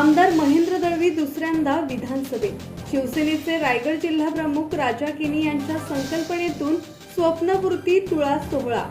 आमदार महेंद्र दळवी दुसऱ्यांदा विधानसभेत. शिवसेनेचे रायगड जिल्हा प्रमुख राजा किनी यांच्या संकल्पनेतून स्वप्नपूर्ती तुळा सोहळा.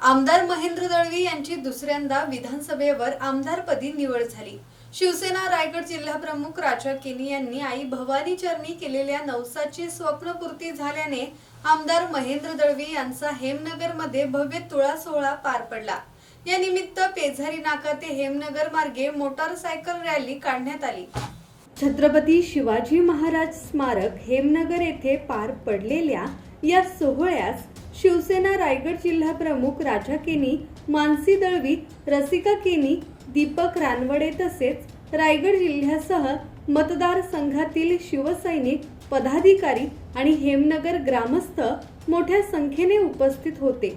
आमदार महेंद्र दळवी यांची दुसऱ्यांदा विधानसभेवर आमदारपदी निवड झाली. शिवसेना रायगड जिल्हा प्रमुख राजा केनी यांनी आई भवानी चरणी केलेल्या नवसाची स्वप्नपूर्ती झाल्याने आमदार महेंद्र दळवी यांचा हेमनगरमध्ये भव्य तुळा सोहळा पार पडला. या निमित्त पेझारी नाका ते हेमनगर मार्गे मोटारसायकल रॅली काढण्यात आली. छत्रपती शिवाजी महाराज स्मारक हेमनगर येथे पार पडलेल्या या सोहळ्यास शिवसेना रायगड जिल्हा प्रमुख राजा केनी मानसी दळवी रसिका केनी दीपक रानवडे तसेच रायगड जिल्ह्यासह मतदारसंघातील शिवसैनिक पदाधिकारी आणि हेमनगर ग्रामस्थ मोठ्या संख्येने उपस्थित होते.